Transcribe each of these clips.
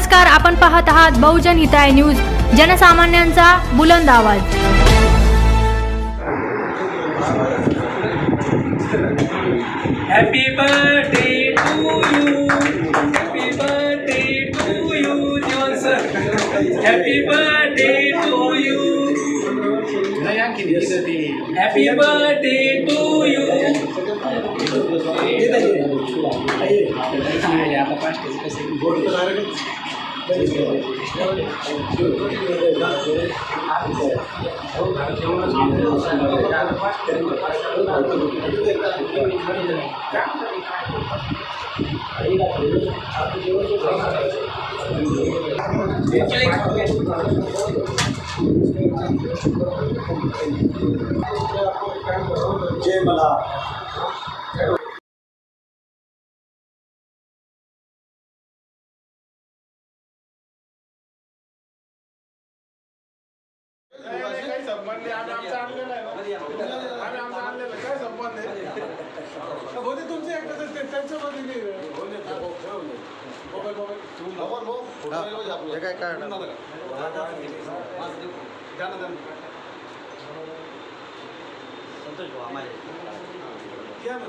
नमस्कार आपण पाहत आहात बहुजन हिताय न्यूज जनसामान्यांचा बुलंद आवाज. Happy birthday to you happy to you Johns happy birthday to जय मला संबंध नाही आम्ही आमचं आणलेलं आहे ना. आम्ही आमचं आणलेलं आहे. काय संबंध आहे? होते तुमचे एकदा तर ते- त्यांच्यामध्ये नाही. Mobile, mobile. हे काय काय द्या ना, द्या ना. या ना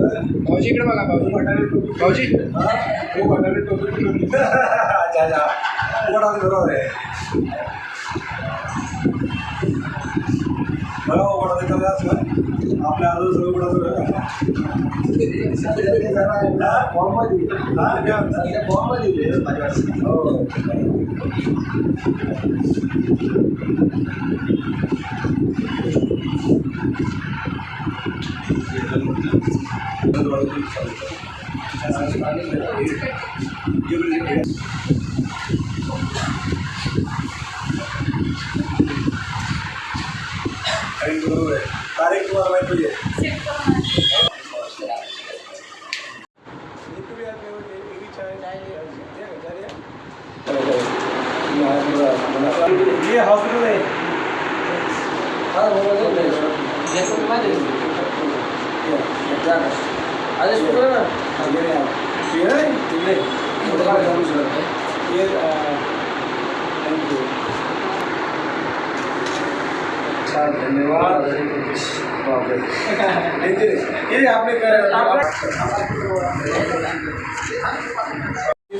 भाऊजी इकडे बघा भाऊजी. भाऊजी. टोपी- अच्छा अच्छा बरोबर आहे? आपल्या आजू सगळं उघडावं आणि बरोबर आहे तारीख माहिती आहे तुम्ही या जेवण- एवढी चाय- द्या ना, द्या, द्या. थँक्यू धन्यवाद। ये आपने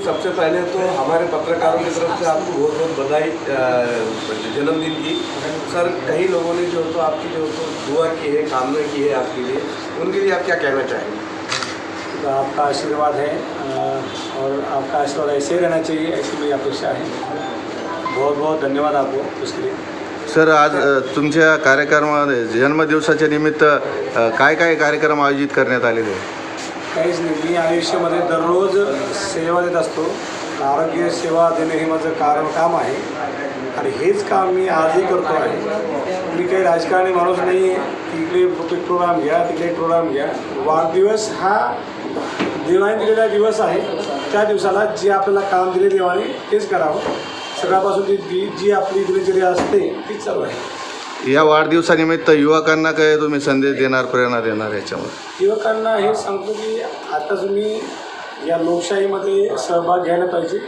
सबसे पहले तो हमारे पत्रकारों की तरफ़ से आपको बहुत बहुत बधाई जन्मदिन की। सर कई लोगों ने जो तो आपकी जो तो दुआ की है कामना की है आपके लिए उनके लिए आप क्या कहना चाहेंगे? तो आपका आशीर्वाद है और आपका आशीर्वाद ऐसे ही रहना चाहिए ऐसी मेरी अपेक्षा है। बहुत बहुत धन्यवाद आपको उसके लिए। सर आज तुमच्या कार्यक्रमामध्ये जन्मदिवसाच्या निमित्त काय काय कार्यक्रम आयोजित करण्यात आलेले काहीच नाही. मी आयुष्यामध्ये दररोज सेवा देत असतो. आरोग्य सेवा देणे हे माझं कारण काम आहे. आणि हेच काम मी आजही करतो आहे. मी काही राजकारणी माणूस नाही. तिकडे एक प्रोग्राम घ्या तिकडे एक प्रोग्राम घ्या. वाढदिवस हा देवाने दिलेला दिवस आहे. त्या दिवसाला जे आपल्याला काम दिले देवाने तेच करावं. सकाळपासून जी जी जी आपली दिनचर्या असते तीच चालू आहे. या वाढदिवसानिमित्त युवकांना काय तुम्ही संदेश देणार प्रेरणा देणार याच्यामध्ये युवकांना हे सांगतो की आता तुम्ही या लोकशाहीमध्ये सहभाग घ्यायला पाहिजे.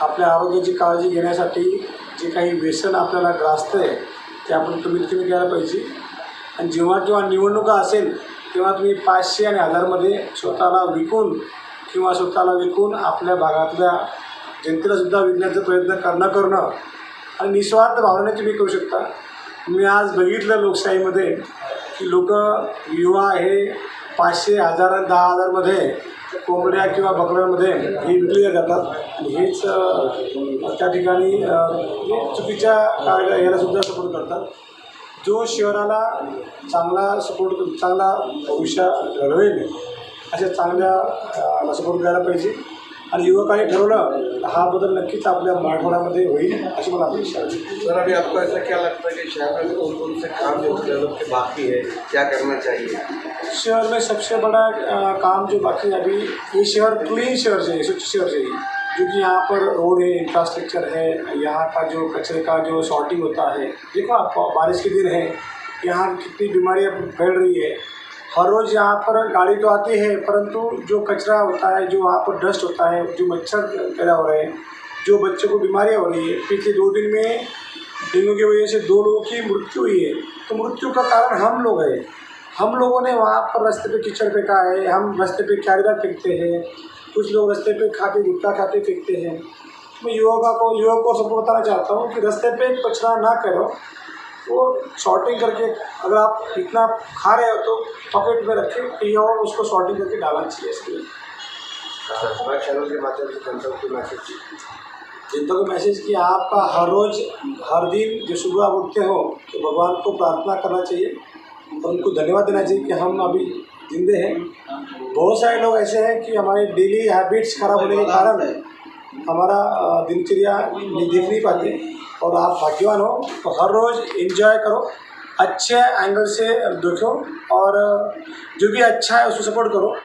आपल्या आरोग्याची काळजी घेण्यासाठी जे काही व्यसन आपल्याला ग्रासतं आहे ते आपण कमीत कमी करायला पाहिजे. आणि जेव्हा केव्हा निवडणुका असेल तेव्हा तुम्ही पाचशे आणि हजारमध्ये स्वतःला विकून किंवा स्वतःला विकून आपल्या भागातल्या जनतेला सुद्धा विकण्याचा प्रयत्न करणं करणं आणि निस्वार्थ भावनेने तुम्ही करू शकता. मी आज बघितलं लोकशाहीमध्ये की लोक युवा हे पाचशे हजार दहा हजारमध्ये कोंबड्या किंवा बकऱ्यांमध्ये हे विकले जातात. आणि हेच त्या ठिकाणी हे चुकीच्या कार्य याला सुद्धा सपोर्ट करतात. जो शहराला चांगला सपोर्ट चांगला भविष्य घडवेल अशा चांगल्या सपोर्ट करायला पाहिजे. आणि युवकांनी ठरवलं हा बदल नक्कीच आपल्या मराठवाड्यामध्ये होईल अशी मला अपेक्षा आहे. सर अभी आपको ऐसा क्या लगता है कि शहर में कौन कौन से काम जो डेवलप के बाकी है क्या करना चाहिए शहर में सबसे बड़ा काम जो बाकी है अभी ये शहर क्लीन शहर चाहिए स्वच्छ शहर चाहिए क्योंकि यहाँ पर रोड है इंफ्रास्ट्रक्चर है यहाँ का जो कचरे का जो शॉर्टिंग होता है देखो आप बारिश के दिन है यहाँ कितनी बीमारियाँ फैल रही है हर रोज़ यहाँ पर गाड़ी तो आती है, परंतु जो कचरा होता है, जो वहाँ पर डस्ट होता है, जो मच्छर पैदा हो रहे हैं, जो बच्चों को बीमारियाँ हो रही है, पिछले दो दिन में डेंगू की वजह से दो लोगों की मृत्यु हुई है। तो मृत्यु का कारण हम लोग हैं। हम लोगों ने वहाँ पर रास्ते पे कीचड़ फेंका है, हम रास्ते पे कैरियर फेंकते हैं, कुछ लोग रास्ते पे खाते गुटखा खाते फेंकते हैं। मैं युवका को, युवक को सबको बताना चाहता हूँ कि रास्ते पे कचरा ना करो वो शॉर्टिंग करके अगर आप इतना खा रहे हो तो पॉकेट में रखें कहीं और उसको शॉर्टिंग करके डालना चाहिए इसके लिए। चैनल के माध्यम से जनता को मैसेज जनता को मैसेज कि आपका हर रोज़ हर दिन जो सुबह आप उठते हो तो भगवान को प्रार्थना करना चाहिए। और उनको धन्यवाद देना चाहिए कि हम अभी जिंदे हैं। बहुत सारे लोग ऐसे हैं कि हमारे डेली हैबिट्स खराब होने के कारण हमारा दिनचर्या देख नहीं पाते। और आप भाग्यवान हो तो हर रोज़ इन्जॉय करो, अच्छे एंगल से देखो और जो भी अच्छा है उसको सपोर्ट करो।